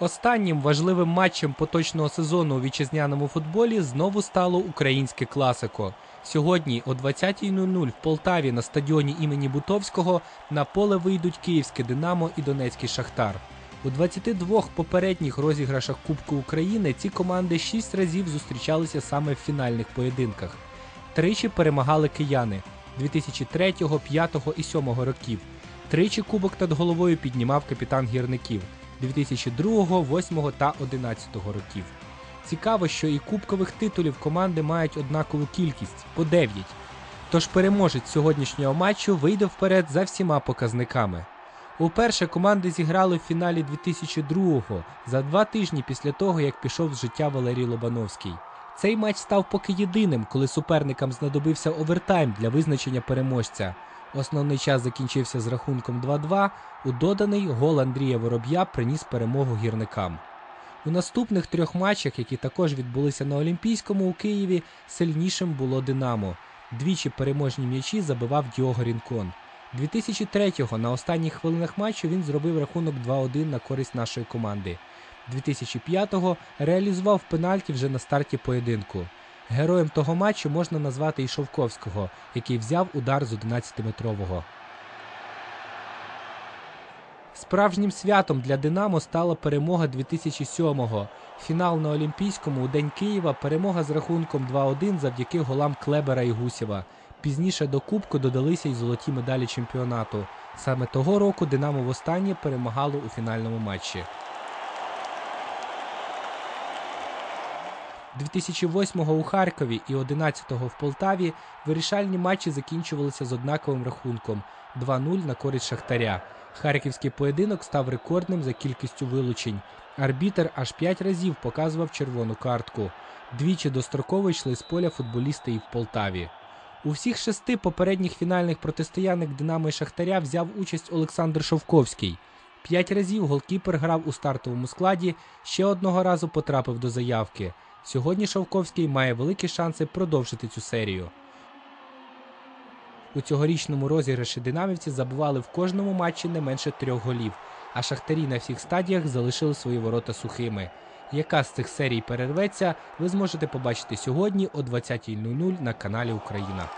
Останнім важливим матчем поточного сезону у вітчизняному футболі знову стало українське класико. Сьогодні о 20.00 в Полтаві на стадіоні імені Бутовського на поле вийдуть Київське Динамо і Донецький Шахтар. У 22 попередніх розіграшах Кубку України ці команди шість разів зустрічалися саме в фінальних поєдинках. Тричі перемагали кияни 2003, 2005 і 2007 років. Тричі кубок над головою піднімав капітан гірників 2002, 2008 та 2011 років. Цікаво, що і кубкових титулів команди мають однакову кількість по 9. Тож переможець сьогоднішнього матчу вийде вперед за всіма показниками. Уперше команди зіграли в фіналі 2002-го, за два тижні після того, як пішов з життя Валерій Лобановський. Цей матч став поки єдиним, коли суперникам знадобився овертайм для визначення переможця. Основний час закінчився з рахунком 2-2. У доданий гол Андрія Вороб'я приніс перемогу гірникам. У наступних трьох матчах, які також відбулися на Олімпійському у Києві, сильнішим було Динамо. Двічі переможні м'ячі забивав Діого Рінкон. 2003-го на останніх хвилинах матчу він зробив рахунок 2-1 на користь нашої команди. 2005-го реалізував пенальті вже на старті поєдинку. Героєм того матчу можна назвати і Шовковського, який взяв удар з 11-метрового. Справжнім святом для Динамо стала перемога 2007-го. Фінал на Олімпійському у День Києва перемога з рахунком 2-1 завдяки голам Клебера і Гусєва. Пізніше до Кубку додалися й золоті медалі чемпіонату. Саме того року Динамо востаннє перемагало у фінальному матчі. 2008-го у Харкові і 11-го в Полтаві вирішальні матчі закінчувалися з однаковим рахунком 2-0 на користь Шахтаря. Харківський поєдинок став рекордним за кількістю вилучень. Арбітер аж 5 разів показував червону картку. Двічі достроково йшли з поля футболісти і в Полтаві. У всіх шести попередніх фінальних протистоянок Динамо і Шахтаря взяв участь Олександр Шовковський. П'ять разів голкіпер грав у стартовому складі, ще одного разу потрапив до заявки. Сьогодні Шовковський має великі шанси продовжити цю серію. У цьогорічному розіграші динамівці забували в кожному матчі не менше трьох голів, а шахтарі на всіх стадіях залишили свої ворота сухими. Яка з цих серій перерветься, ви зможете побачити сьогодні о 20.00 на каналі Україна.